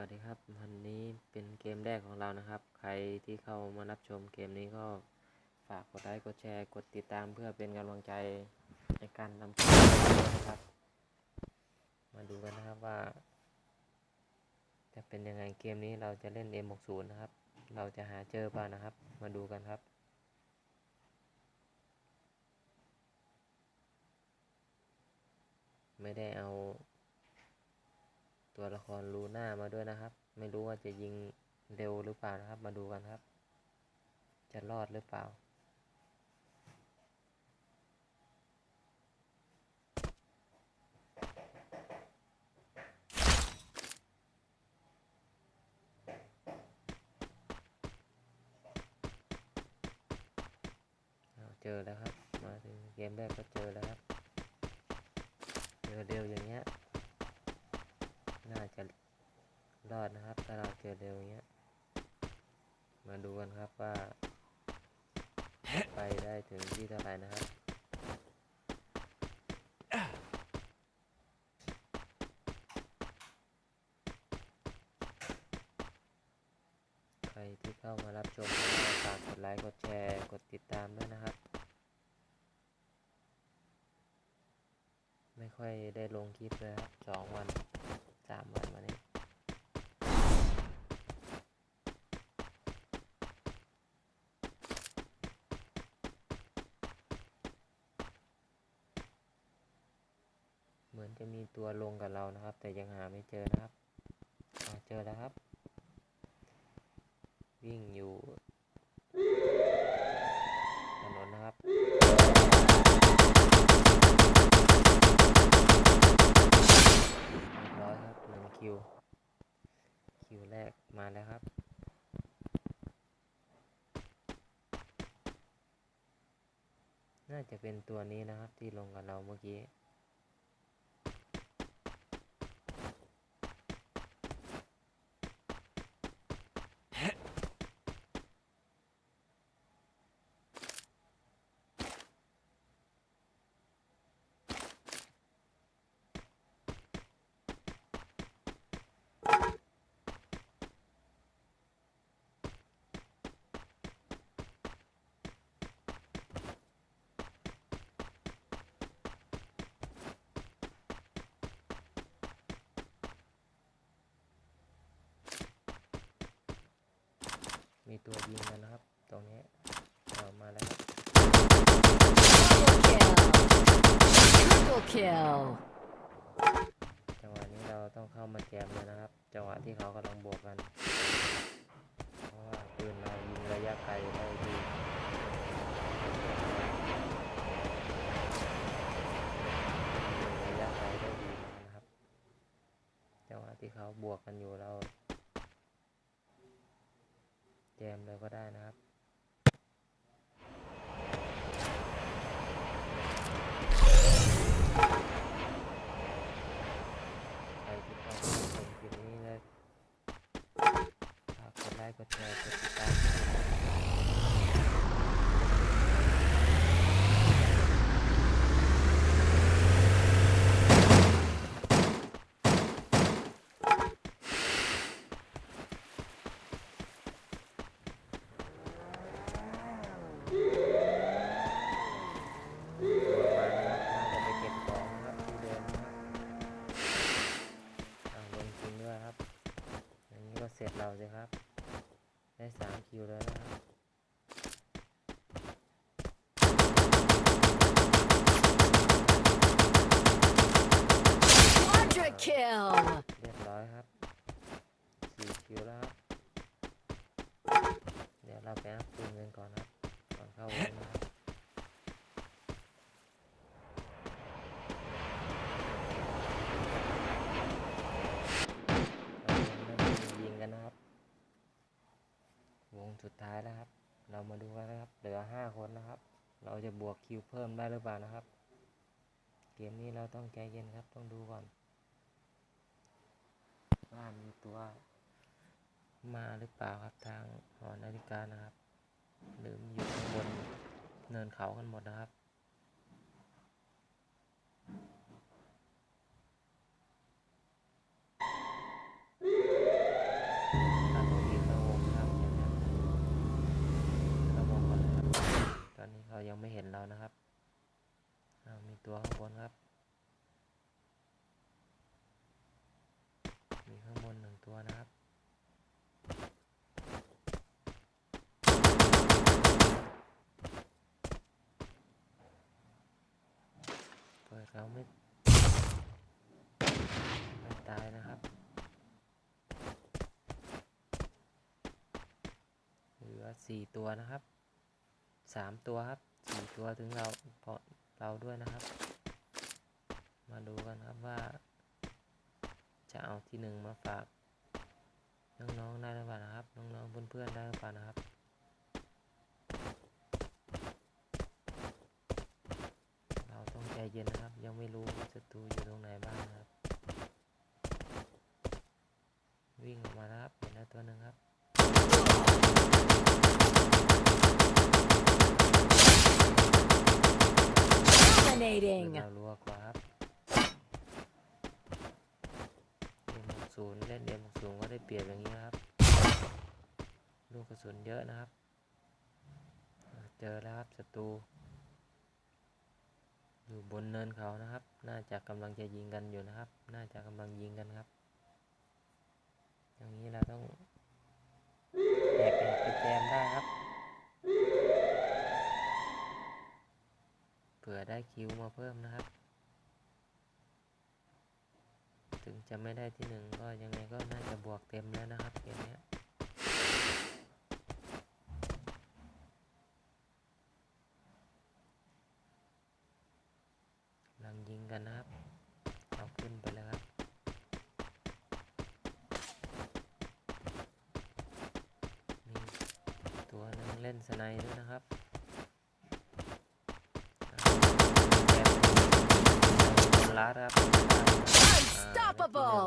วัสดีครับวันนี้เป็นเกมแรกของเรานะครับ ใครที่เข้ามารับชมเกมนี้ก็ฝากกดไลค์กดแชร์กดติดตามเพื่อเป็นกำลังใจในการนำคลิปด้วยนะครับ มาดูกันนะครับว่า จะเป็นยังไงเกมนี้เราจะเล่น M60 นะครับ เราจะหาเจอป่านะครับ มาดูกันครับไม่ได้เอา ตัวละครลูน่ามาด้วยนะครับ ไม่รู้ว่าจะยิงเร็วหรือเปล่านะครับ มาดูกันครับ จะรอดหรือเปล่า เจอแล้วครับ มาถึงเกมแรกก็เจอแล้วครับ เจอเร็วอย่างเงี้ย น่าจะรอดนะครับ ถ้าเราเจอเร็วอย่างเงี้ย มาดูกันครับว่า ไปได้ถึงที่เท่าไหร่นะครับใครที่เข้ามารับชมฝากกดไลค์ กดแชร์ กดติดตามด้วยนะครับ ไม่ค่อยได้ลงคลิปเลยครับสองวัน สามวันมานี้เหมือนจะมีตัวลงกับเรานะครับ แต่ยังหาไม่เจอนะครับเจอแล้วครับ วิ่งอยู่ถนนนะครับ เรียบร้อยครับหนึ่งคิว คิวแรกมาแล้วครับ น่าจะเป็นตัวนี้นะครับ ที่ลงกับเราเมื่อกี้ มีตัวยิงกันนะครับ ตรงนี้เอามาแล้วครับ Triple kill. จังหวะนี้เราต้องเข้ามาแจมเลยนะครับ จังหวะที่เขากำลังบวกกัน เพราะว่าปืนเรายิงระยะไกลได้ดียิงระยะไกลได้ดีนะครับ จังหวะที่เขาบวกกันอยู่เรา แจมเลยก็ได้นะครับ ใครที่เข้ามาชมคลิปนี้นะฝากกดไลค์กดแชร์กดติดตามมานะครับน่าจะไปเก็บของนะครับที่เดิมนะครับอ่าลงจริงด้วยครับ อย่างนี้ก็เส ร็จเราสิครับ ได้สามคิวแล้วนะครับ Quadra kill. เรียบร้อยครับสี่คิวแล้วครับ เดี๋ยวเราไปอัพปืนกันก่อนครับ ก่อนเข้าวงนะครับ เรายังไม่ได้ยิงกันนะครับ วง สุดท้ายแล้วครับ เรามาดูกันนะครับ เหลือห้าคนนะครับ เราจะบวกคิวเพิ่มได้หรือเปล่านะครับ เกมนี้เราต้องใจเย็นครับ ต้องดูก่อนว่ามีตัวมาหรือเปล่าครับทางหอนาฬิกานะครับ หรืออยู่ข้างบนเนินเขากันหมดนะครับ Quadra เรียบร้อยนะครับน่าจะไปเก็บของนะครับที่เดิมนะครับ อ่าลงจริงด้วยครับ อย่างนี้ก็เสร็จเราสิครับ ได้สามคิวแล้วนะครับ kill. เขายังไม่เห็นเรานะครับอ้ามีตัวข้างบนครับ มีข้างบนหนึ่งตัวนะครับ เปิดเราไม่ไม่ตายนะครับเหลือสี่ตัวนะครับ สามตัวครับสี่ตัวถึงเราเพราะเราด้วยนะครับ มาดูกันครับว่า จะเอาที่หนึ่งมาฝากน้องๆได้หรือเปล่านะครับ น้องๆเพื่อนๆได้หรือเปล่านะครับเราต้องใจเย็นนะครับ ยังไม่รู้ว่าศัตรูอยู่ตรงไหนบ้างนะครับ วิ่งออกมาแล้วครับเห็นแล้วตัวหนึ่งครับ Dominating. เรารัวครับเอ็มศูนย์เล่นเอ็มศูนย์ก็ได้เปรียบอย่างนี้นะครับ ลูกกระสุนเยอะนะครับ เจอแล้วครับศัตรู อยู่บนเนินเขานะครับ น่าจะกำลังจะยิงกันอยู่นะครับ น่าจะกำลังยิงกันครับ อย่างนี้เราต้องแอบแอบไปแจมได้ครับ ผื่อได้คิวมาเพิ่มนะครับ ถึงจะไม่ได้ที่หนึ่งก็ยังไงก็น่าจะบวกเต็มแล้วนะครับเกมนี้กำลังยิงกันนะครับเอาขึ้นไปแล้วครับมีตัวนึงเล่นสไนด์ด้วยนะครับ ครับ Unstoppable.